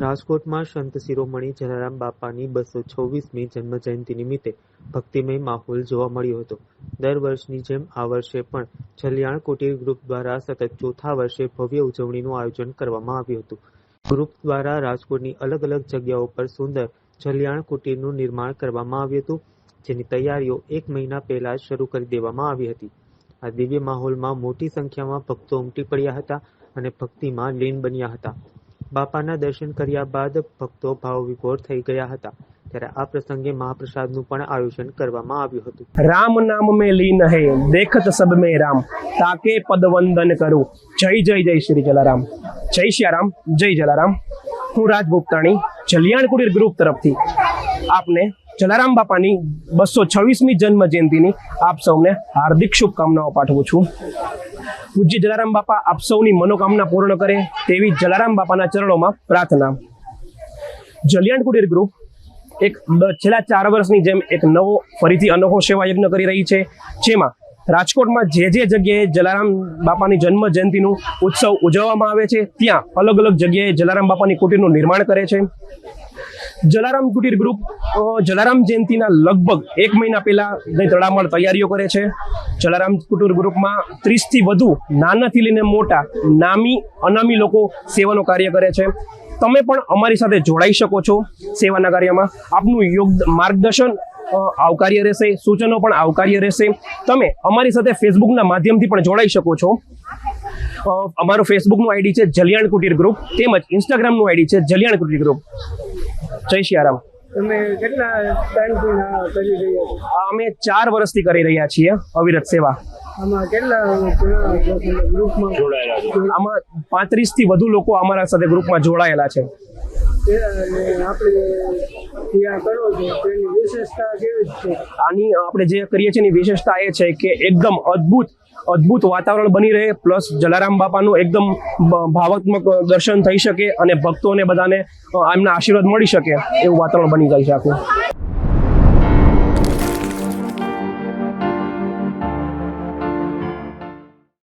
રાજકોટમાં સંત શિરોમણી જલારામ બાપાની બસો છવ્વીસમી જન્મજયંતિ નિમિત્તે ભક્તિમય માહોલ જોવા મળ્યો હતો. દર વર્ષની જેમ આ વર્ષે પણ જલિયાણ કુટીર ગ્રુપ દ્વારા સતત ચોથા વર્ષે ભવ્ય ઉજવણીનું આયોજન કરવામાં આવ્યું હતું. ગ્રુપ દ્વારા રાજકોટની અલગ અલગ જગ્યાઓ પર સુંદર જલિયાણ કુટીરનું નિર્માણ કરવામાં આવ્યું હતું, જેની તૈયારીઓ એક મહિના પહેલા જ શરૂ કરી દેવામાં આવી હતી. આ દિવ્ય માહોલમાં મોટી સંખ્યામાં ભક્તો ઉમટી પડ્યા હતા અને ભક્તિમાં લીન બન્યા હતા. બાપાના દર્શન કર્યા બાદ ભક્તો ભાવ વિભોર થઈ ગયા હતા. ત્યારે આ પ્રસંગે મહાપ્રસાદનું પણ આયોજન કરવામાં આવ્યું હતું. રામ નામ મે લીન હે દેખત સબ મે રામ. તાકે પદ વંદન કરું. જય જય જય શ્રી જલારામ. જય શ્યારામ, જય જલારામ. હું રાજ ગુપ્તાણી જલિયાણ કુટીર ગ્રુપ તરફથી આપને જલારામ બાપાની બસો છવ્વીસમી જન્મ જયંતિની આપ સૌને હાર્દિક શુભકામનાઓ પાઠવું છું. પૂજ્ય જલારામ બાપા આપ સૌની મનોકામના પૂર્ણ કરે તેવી જલારામ બાપાના ચરણોમાં પ્રાર્થના. જલિયાણ કુટીર ગ્રુપ એક છેલ્લા ચાર વર્ષની જેમ એક નવો ફરીથી અનોખો સેવા યજ્ઞ કરી રહી છે, જેમાં રાજકોટમાં જે જે જગ્યાએ જલારામ બાપાની જન્મ જયંતિનું ઉત્સવ ઉજવવામાં આવે છે, ત્યાં અલગ અલગ જગ્યાએ જલારામ બાપાની કુટીરનું નિર્માણ કરે છે. જલારામ કુટીર ગ્રુપ જલારામ જયંતિના લગભગ એક મહિના પહેલા તડામળ તૈયારીઓ કરે છે. જલારામ કુટીર ગ્રુપમાં ત્રીસથી વધુ નાનાથી લઈને મોટા, નામી, અનામી લોકો સેવાનું કાર્ય કરે છે. તમે પણ અમારી સાથે જોડાઈ શકો છો સેવાના કાર્યમાં. આપનું યોગ માર્ગદર્શન આવકાર્ય રહેશે, સૂચનો પણ આવકાર્ય રહેશે. તમે અમારી સાથે ફેસબુકના માધ્યમથી પણ જોડાઈ શકો છો. અમારું ફેસબુકનું આઈડી છે જલિયાણ કુટીર ગ્રુપ તેમજ ઇન્સ્ટાગ્રામનું આઈડી છે જલિયાણ કુટીર ગ્રુપ જય સિયારામ તમે કેટલા ટાઈમથી આ કરી રહ્યા અમે ચાર વર્ષથી કરી રહ્યા છીએ અવિરત સેવા. આમાં કેટલા છો? આમાં પાંત્રીસથી વધુ લોકો અમારા સાથે ગ્રુપમાં જોડાયેલા છે? આની આપણે જે કરીએ છીએ એની વિશેષતા એ છે કે એકદમ અદ્ભુત અદ્ભુત વાતાવરણ બની રહે, પ્લસ જલારામ બાપાનું એકદમ ભાવાત્મક દર્શન થઈ શકે અને ભક્તોને બધાને એમના આશીર્વાદ મળી શકે એવું વાતાવરણ બની જાય છે આખું.